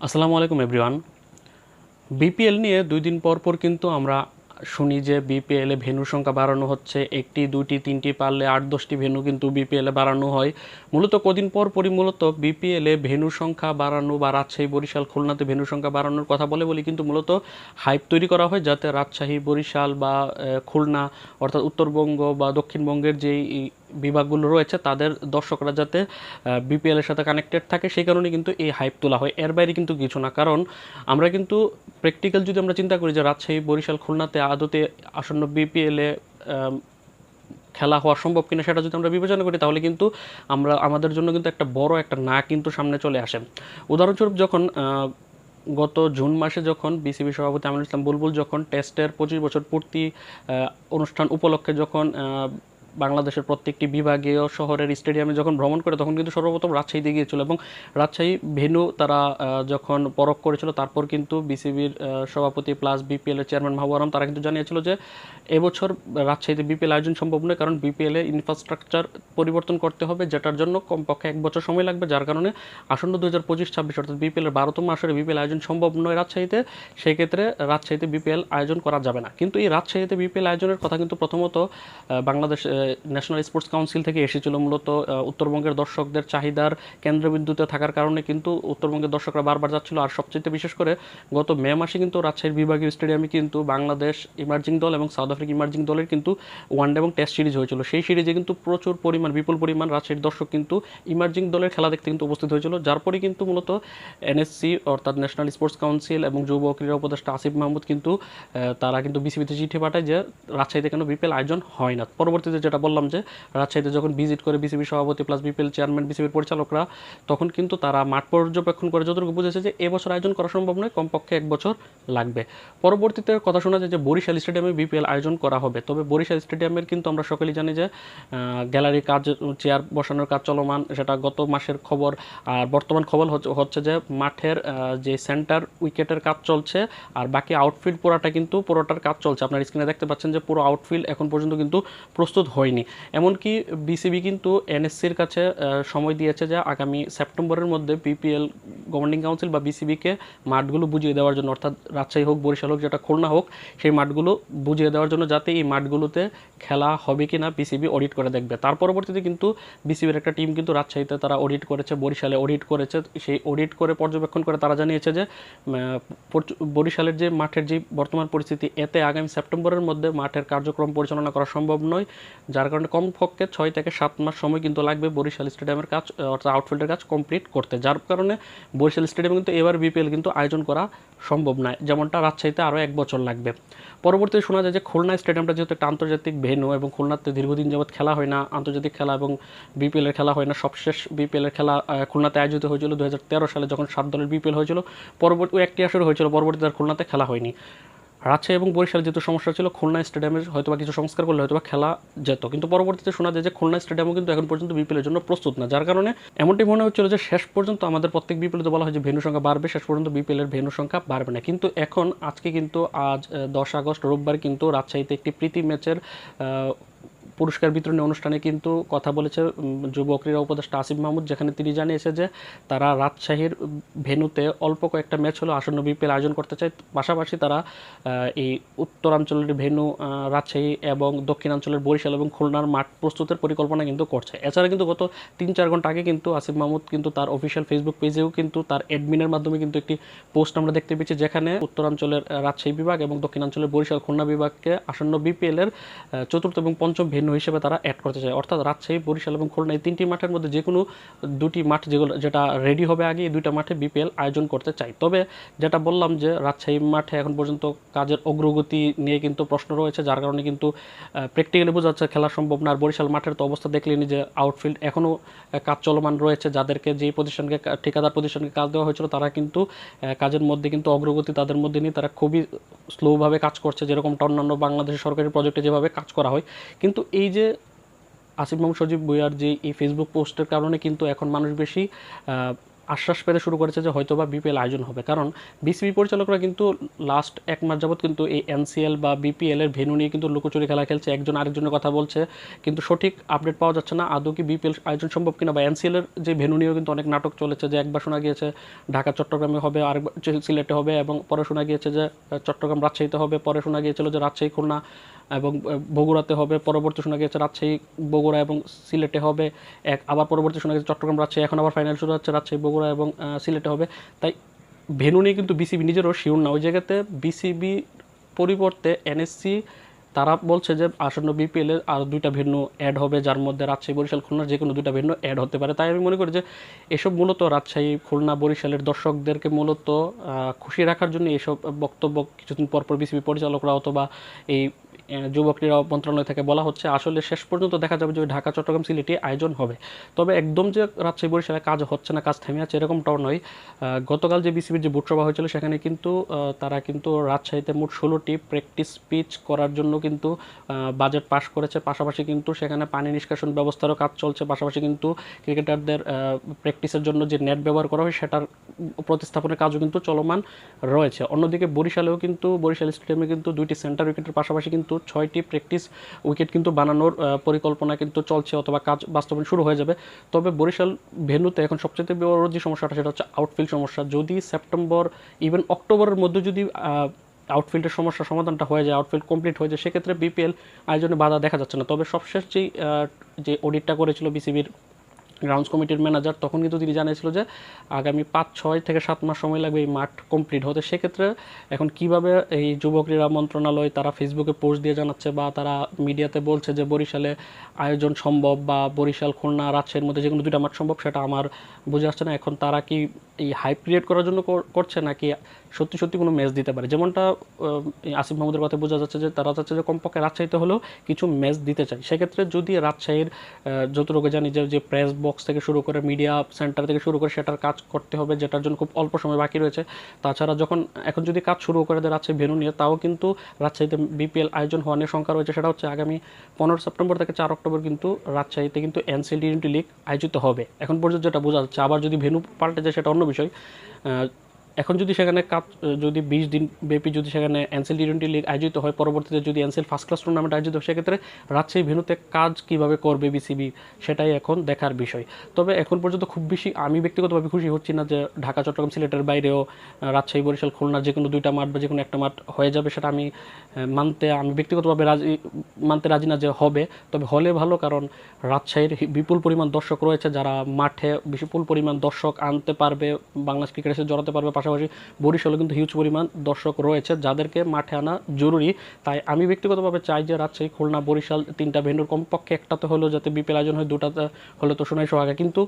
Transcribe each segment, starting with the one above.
আসসালামু আলাইকুম everyone BPL নিয়ে দুই দিন পর পর কিন্তু আমরা শুনি যে বিপিএলে ভেন্যু সংখ্যা বাড়ানো হচ্ছে। একটি দুইটি তিনটি পারলে আট, দশটি ভেন্যু কিন্তু বিপিএলে বাড়ানো হয়। মূলত কদিন পর পরই মূলত বিপিএলে ভেন্যু সংখ্যা বাড়ানো বা রাজশাহী, বরিশাল, খুলনাতে ভেন্যু সংখ্যা বাড়ানোর কথা বলে বলি কিন্তু মূলত হাইপ তৈরি করা হয় যাতে রাজশাহী, বরিশাল বা খুলনা অর্থাৎ উত্তরবঙ্গ বা দক্ষিণবঙ্গের যেই বিভাগগুলো রয়েছে, তাদের দর্শকরা যাতে বিপিএলের সাথে কানেক্টেড থাকে, সেই কারণে কিন্তু এই হাইপ তোলা হয়। এর বাইরে কিন্তু কিছু না, কারণ আমরা কিন্তু প্র্যাকটিক্যাল যদি আমরা চিন্তা করি যে রাজশাহী, বরিশাল, খুলনাতে আদতে আসন্ন বিপিএলে খেলা হওয়া সম্ভব কিনা সেটা যদি আমরা বিবেচনা করি, তাহলে কিন্তু আমরা, আমাদের জন্য কিন্তু একটা বড় একটা না কিন্তু সামনে চলে আসে। উদাহরণস্বরূপ যখন গত জুন মাসে যখন বিসিবি সভাপতি আমিনুল ইসলাম বুলবুল যখন টেস্টের পঁচিশ বছর পূর্তি অনুষ্ঠান উপলক্ষে যখন বাংলাদেশের প্রত্যেকটি বিভাগীয় শহরের স্টেডিয়ামে যখন ভ্রমণ করে, তখন কিন্তু সর্বপ্রথম রাজশাহীতে গিয়েছিল এবং রাজশাহী ভেন্যু তারা যখন পরখ করেছিল, তারপর কিন্তু বিসিবির সভাপতি প্লাস বিপিএল এর চেয়ারম্যান মাহবুব তারা কিন্তু জানিয়েছিল যে এবছর রাজশাহীতে বিপিএল আয়োজন সম্ভব নয় কারণ বিপিএল ইনফ্রাস্ট্রাকচার পরিবর্তন করতে হবে, যেটার জন্য কমপক্ষে এক বছর সময় লাগবে, যার কারণে আসন্ন দু হাজার পঁচিশ ছাব্বিশ অর্থাৎ বিপিএল এর বারোতম আসরে বিপিএল আয়োজন সম্ভব নয় রাজশাহীতে সেই ক্ষেত্রে রাজশাহীতে বিপিএল আয়োজন করা যাবে না। কিন্তু এই রাজশাহীতে বিপিএল আয়োজনের কথা কিন্তু প্রথমত বাংলাদেশ ন্যাশনাল স্পোর্টস কাউন্সিল থেকে এসেছিল মূলত উত্তরবঙ্গের দর্শকদের চাহিদার কেন্দ্রবিন্দুতে থাকার কারণে কিন্তু উত্তরবঙ্গের দর্শকরা বারবার যাচ্ছিল। আর সবচেয়ে বিশেষ করে গত মে মাসে কিন্তু রাজশাহীর বিভাগীয় স্টেডিয়ামে কিন্তু বাংলাদেশ ইমার্জিং দল এবং সাউথ আফ্রিকা ইমার্জিং দলের কিন্তু ওয়ানডে এবং টেস্ট সিরিজ হয়েছিল। সেই সিরিজে কিন্তু প্রচুর পরিমাণ, বিপুল পরিমাণ রাজশাহীর দর্শক কিন্তু ইমার্জিং দলের খেলা দেখতে কিন্তু উপস্থিত হয়েছিল। যার পরে কিন্তু মূলত এনএসসি অর্থাৎ ন্যাশনাল স্পোর্টস কাউন্সিল এবং যুব ক্রীড়া উপদেষ্টা আসিফ মাহমুদ কিন্তু তারা কিন্তু বিসিবিতে চিঠি পাঠায় যে রাজশাহীতে কেন বিপিএল আয়োজন হয় না। পরবর্তীতে যেটা বললাম যে, রাজশাহীতে যখন ভিজিট করে বিসিবি সভাপতি প্লাস বিপিএল চেয়ারম্যান বিসিবির পরিচালকরা, তখন কিন্তু তারা মাঠ পর্যবেক্ষণ করে যতটুকু বুঝেছে যে, এবছর আয়োজন করা সম্ভব নয়, কমপক্ষে এক বছর লাগবে। পরবর্তীতে কথা শোনা যায় যে, বরিশাল স্টেডিয়ামে বিপিএল আয়োজন করা হবে। তবে বরিশাল স্টেডিয়ামের কিন্তু আমরা সকলেই জানি যে গ্যালারি কাজ চেয়ার বসানোর কাজ চলমান, সেটা গত মাসের খবর। আর বর্তমান খবর হচ্ছে- যে, মাঠের যে সেন্টার উইকেটের কাজ চলছে, আর বাকি আউটফিল্ড পুরোটা কিন্তু পুরোটার কাজ চলছে। আপনার স্ক্রিনে দেখতে পাচ্ছেন যে, পুরো আউটফিল্ড এখন পর্যন্ত কিন্তু প্রস্তুত হয়নি। এমনকি বিসিবি কিন্তু এনএসসির কাছে সময় দিয়েছে যে আগামী সেপ্টেম্বরের মধ্যে বিপিএল গভর্নিং কাউন্সিল বা বিসিবিকে মাঠগুলো বুঝিয়ে দেওয়ার জন্য, অর্থাৎ রাজশাহী হোক, বরিশাল হোক, যেটা খুলনা হোক, সেই মাঠগুলো বুঝিয়ে দেওয়ার জন্য যাতে এই মাঠগুলোতে খেলা হবে কি না বিসিবি অডিট করে দেখবে। তার পরবর্তীতে কিন্তু বিসিবির একটা টিম কিন্তু রাজশাহীতে তারা অডিট করেছে, বরিশালে অডিট করেছে। সেই অডিট করে পর্যবেক্ষণ করে তারা জানিয়েছে যে বরিশালের যে মাঠের যে বর্তমান পরিস্থিতি, এতে আগামী সেপ্টেম্বরের মধ্যে মাঠের কার্যক্রম পরিচালনা করা সম্ভব নয়। যার কারণে কমপক্ষে ছয় থেকে সাত মাস সময় কিন্তু লাগবে বরিশাল স্টেডিয়ামের কাজ অর্থাৎ আউটফিল্ডের কাজ কমপ্লিট করতে। যার কারণে বরিশাল স্টেডিয়ামে কিন্তু এবার বিপিএল কিন্তু আয়োজন করা সম্ভব নয়, যেমনটা রাজশাহীতে আরও এক বছর লাগবে। পরবর্তীতে শোনা যায় যে খুলনা স্টেডিয়ামটা যেহেতু একটা আন্তর্জাতিক ভেন্যু এবং খুলনাতে দীর্ঘদিন যাবৎ খেলা হয় না, আন্তর্জাতিক খেলা এবং বিপিএলের খেলা হয় না, সবশেষ বিপিএল এর খেলা খুলনাতে আয়োজিত হয়েছিল দু হাজার তেরো সালে যখন সাত দলের বিপিএল হয়েছিল, পরবর্তী একটি আসরে হয়েছিল, পরবর্তীতে আর খুলনাতে খেলা হয়নি। রাজশাহী এবং বরিশাল যেহেতু সমস্যা ছিল, খুলনা স্টেডিয়ামের হয়তো বা কিছু সংস্কার করলে হয়তো বা খেলা যেত। কিন্তু পরবর্তীতে শোনা যায় যে খুলনা স্টেডিয়ামও কিন্তু এখন পর্যন্ত বিপিএলের জন্য প্রস্তুত না। যার কারণে এমনটি মনে হচ্ছিল যে শেষ পর্যন্ত আমাদের প্রত্যেক বিপিএলতে বলা হয় যে ভেন্যু সংখ্যা বাড়বে, শেষ পর্যন্ত বিপিএলের ভেন্যু সংখ্যা বাড়বে না। কিন্তু এখন, আজকে কিন্তু আজ দশ আগস্ট, রোববার কিন্তু রাজশাহীতে একটি প্রীতি ম্যাচের পুরস্কার বিতরণী অনুষ্ঠানে কিন্তু কথা বলেছে যুব ক্রীড়া উপদেষ্টা আসিফ মাহমুদ, যেখানে তিনি জানিয়েছে যে তারা রাজশাহীর ভেনুতে অল্প কয়েকটা ম্যাচ হলো আসন্ন বিপিএল আয়োজন করতে চায়। পাশাপাশি তারা এই উত্তরাঞ্চলের ভেনু রাজশাহী এবং দক্ষিণাঞ্চলের বরিশাল এবং খুলনার মাঠ প্রস্তুতের পরিকল্পনা কিন্তু করছে। এছাড়া কিন্তু গত তিন চার ঘণ্টা আগে কিন্তু আসিফ মাহমুদ কিন্তু তার অফিসিয়াল ফেসবুক পেজেও কিন্তু তার অ্যাডমিনের মাধ্যমে কিন্তু একটি পোস্ট আমরা দেখতে পেয়েছি, যেখানে উত্তরাঞ্চলের রাজশাহী বিভাগ এবং দক্ষিণাঞ্চলের বরিশাল, খুলনা বিভাগকে আসন্ন বিপিএলের চতুর্থ এবং পঞ্চম ভেন্যু হিসেবে তারা অ্যাড করতে চায়। অর্থাৎ রাজশাহী, বরিশাল এবং খুলনা এই তিনটি মাঠের মধ্যে যে কোনো দুটি মাঠ যেগুলো যেটা রেডি হবে আগে, এই দুইটা মাঠে বিপিএল আয়োজন করতে চাই তবে যেটা বললাম যে রাজশাহী মাঠে এখন পর্যন্ত কাজের অগ্রগতি নিয়ে কিন্তু প্রশ্ন রয়েছে, যার কারণে কিন্তু প্র্যাকটিক্যালি বোঝা যাচ্ছে খেলা সম্ভব না। আর বরিশাল মাঠের তো অবস্থা দেখলেনি যে আউটফিল্ড এখনও কাজ চলমান রয়েছে। যাদেরকে যেই প্রতিষ্ঠানকে ঠিকাদার প্রতিষ্ঠানকে কাজ দেওয়া হয়েছিল, তারা কিন্তু কাজের মধ্যে কিন্তু অগ্রগতি তাদের মধ্যে নিয়ে তারা খুবই স্লোভাবে কাজ করছে। যেরকমটা অন্যান্য বাংলাদেশের সরকারি প্রজেক্টে যেভাবে কাজ করা হয়। কিন্তু এই যে আসিফ মাহমুদ সজীব বইয়ার যে এই ফেসবুক পোস্টের কারণে কিন্তু এখন মানুষ বেশি আশ্বাস পেতে শুরু করেছে যে হয়তো বা বিপিএল আয়োজন হবে। কারণ বিসিবি পরিচালকরা কিন্তু লাস্ট এক মাস যাবত কিন্তু এই এনসিএল বা বিপিএল এর ভেন্যু নিয়ে কিন্তু লুকোচুরি খেলা খেলছে। একজন আরেকজনের কথা বলছে। কিন্তু সঠিক আপডেট পাওয়া যাচ্ছে না। আদৌ কি বিপিএল আয়োজন সম্ভব কিনা বা এনসিএল এর যে ভেন্যু নিয়েও কিন্তু অনেক নাটক চলেছে যে একবার শোনা গিয়েছে ঢাকা, চট্টগ্রামে হবে, আরেকবার সিলেটে হবে এবং পরে শোনা গিয়েছে যে চট্টগ্রাম রাজশাহীতে হবে, পরে শোনা গিয়েছিল যে রাজশাহী, খুলনা এবং বগুড়াতে হবে, পরবর্তী শোনা গিয়েছে রাজশাহী, বগুড়া এবং সিলেটে হবে, এক আবার পরবর্তী শোনা গেছে চট্টগ্রাম, রাজশাহী, এখন আবার ফাইনাল শুরু হচ্ছে রাজশাহী, বগুড়া এবং সিলেটে হবে। তাই ভেনু নিয়ে কিন্তু বিসিবি নিজেরও শিওর না। ওই জায়গাতে বিসিবি পরিবর্তে এনএসসি তারা বলছে যে আসন্ন বিপিএল এর আর দুইটা ভিন্ন অ্যাড হবে, যার মধ্যে রাজশাহী, বরিশাল খুলনার যে কোনো দুইটা ভিন্ন অ্যাড হতে পারে। তাই আমি মনে করি যে এসব মূলত রাজশাহী, খুলনা, বরিশালের দর্শকদেরকে মূলত খুশি রাখার জন্য এসব বক্তব্য কিছুদিন পর পর বিসিবি পরিচালকরা অথবা এই যুব ক্রীড়া মন্ত্রণালয় থেকে বলা হচ্ছে, আসলে শেষ পর্যন্ত দেখা যাবে যে ঢাকা, চট্টগ্রাম সিলেটে আয়োজন হবে। তবে একদম যে রাজশাহী বরিশালে কাজ হচ্ছে না, কাজ থেমে আছে এরকমটাও নয়। গতকাল যে বিসিবির যে বুট সভা হয়েছিল, সেখানে কিন্তু তারা কিন্তু রাজশাহীতে মোট ষোলোটি প্র্যাকটিস পিচ করার জন্য কিন্তু বাজেট পাস করেছে। পাশাপাশি কিন্তু সেখানে পানি নিষ্কাশন ব্যবস্থারও কাজ চলছে। পাশাপাশি কিন্তু ক্রিকেটারদের প্র্যাকটিসের জন্য যে নেট ব্যবহার করা হয়, সেটার প্রতিস্থাপনের কাজও কিন্তু চলমান রয়েছে। অন্যদিকে বরিশালেও কিন্তু, বরিশাল স্টেডিয়ামে কিন্তু দুইটি সেন্টার উইকেটের পাশাপাশি কিন্তু ছয়টি প্র্যাকটিস উইকেট কিন্তু বানানোর পরিকল্পনা কিন্তু চলছে অথবা কাজ বাস্তবায়ন শুরু হয়ে যাবে। তবে বরিশাল ভেন্যুতে এখন সবচেয়ে বড় যে সমস্যাটা সেটা হচ্ছে আউটফিল্ড সমস্যা। যদি সেপ্টেম্বর ইভেন অক্টোবরের মধ্যে যদি আউটফিল্ডের সমস্যা সমাধানটা হয়ে যায় আউটফিল্ড কমপ্লিট হয়ে যায়, সেক্ষেত্রে বিপিএল আয়োজনে বাধা দেখা যাচ্ছে না। তবে সবশেষ যে অডিটটা করেছিল বিসিবির গ্রাউন্ডস কমিটির ম্যানেজার তখন কিন্তু তিনি জানিয়েছিল যে আগামী পাঁচ, ছয় থেকে সাত মাস সময় লাগবে এই মাঠ কমপ্লিট হতে। সেক্ষেত্রে এখন কীভাবে এই যুব ক্রীড়া মন্ত্রণালয় তারা ফেসবুকে পোস্ট দিয়ে জানাচ্ছে বা তারা মিডিয়াতে বলছে যে বরিশালে আয়োজন সম্ভব বা বরিশাল, খুলনা, রাজশাহীর মধ্যে যে কোনো দুইটা মাঠ সম্ভব, সেটা আমার বুঝে আসছে না। এখন তারা কি এই হাইপ ক্রিয়েট করার জন্য কর- করছে নাকি সত্যি সত্যি কোনো ম্যাচ দিতে পারে? যেমনটা আসিফ মাহমুদের কথা বোঝা যাচ্ছে যে তারা চাচ্ছে যে কমপক্ষে রাজশাহীতে হলেও কিছু ম্যাচ দিতে চায়। সেক্ষেত্রে যদি রাজশাহীর যতটুকু জানি যে প্রেস বক্স থেকে শুরু করে মিডিয়া সেন্টার থেকে শুরু করে সেটার কাজ করতে হবে, যেটার জন্য খুব অল্প সময় বাকি রয়েছে। তাছাড়া যখন, এখন যদি কাজ শুরু করে দেয় রাজশাহী ভেনু নিয়ে, তাও কিন্তু রাজশাহীতে বিপিএল আয়োজন হওয়ার নিয়ে শঙ্কা রয়েছে। সেটা হচ্ছে আগামী পনেরো সেপ্টেম্বর থেকে চার অক্টোবর কিন্তু রাজশাহীতে কিন্তু এনসিএল টি লিগ আয়োজিত হবে। এখন পর্যন্ত যেটা বোঝা যাচ্ছে, আবার যদি ভেনু পাল্টে যায়, সেটা অন্য বিষয়। এখন যদি সেখানে কাজ যদি বিশ দিন ব্যাপী যদি সেখানে এনসিএল টি টোয়েন্টি লিগ আয়োজিত হয়, পরবর্তীতে যদি এনসিএল ফার্স্ট ক্লাস টুর্নামেন্ট আয়োজিত হয়, সেক্ষেত্রে রাজশাহী ভেনুতে কাজ কীভাবে করবে বিসিবি সেটাই এখন দেখার বিষয়। তবে এখন পর্যন্ত খুব বেশি আমি ব্যক্তিগতভাবে খুশি হচ্ছি না যে ঢাকা, চট্টগ্রাম, সিলেটের বাইরেও রাজশাহী, বরিশাল খুলনা যে কোনো দুইটা মাঠ বা যে কোনো একটা মাঠ হয়ে যাবে সেটা আমি মানতে, আমি ব্যক্তিগতভাবে রাজি, মানতে রাজি না যে হবে। তবে হলে ভালো, কারণ রাজশাহীর বিপুল পরিমাণ দর্শক রয়েছে, যারা মাঠে বিপুল পরিমাণ দর্শক আনতে পারবে, বাংলাদেশ ক্রিকেটে এসে জড়াতে পারবে, পাশাপাশি বরিশালে কিন্তু হিউজ পরিমাণ দর্শক রয়েছে, যাদেরকে মাঠে আনা জরুরি। তাই আমি ব্যক্তিগতভাবে চাই যে রাজশাহী, খুলনা, বরিশাল তিনটা ভেন্ডুর কমপক্ষে একটাতে হলেও যাতে বিপিএল আয়োজন হয়, দুটাতে হলে তো শোনাই সোহাগে। কিন্তু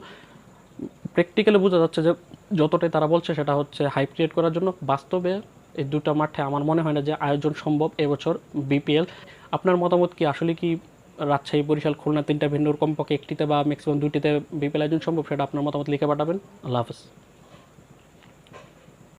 প্র্যাকটিক্যালি বোঝা যাচ্ছে যে যতটাই তারা বলছে সেটা হচ্ছে হাইপ ক্রিয়েট করার জন্য। বাস্তবে এই দুটো মাঠে আমার মনে হয় না যে আয়োজন সম্ভব এবছর বিপিএল। আপনার মতামত কি? আসলে কি রাজশাহী, বরিশাল, খুলনা তিনটা ভিন্নর কমপক্ষে একটিতে বা ম্যাক্সিমাম দুইটিতে বিপিএল আয়োজন সম্ভব? সেটা আপনার মতামত লিখে পাঠাবেন। আল্লাহ হাফেজ।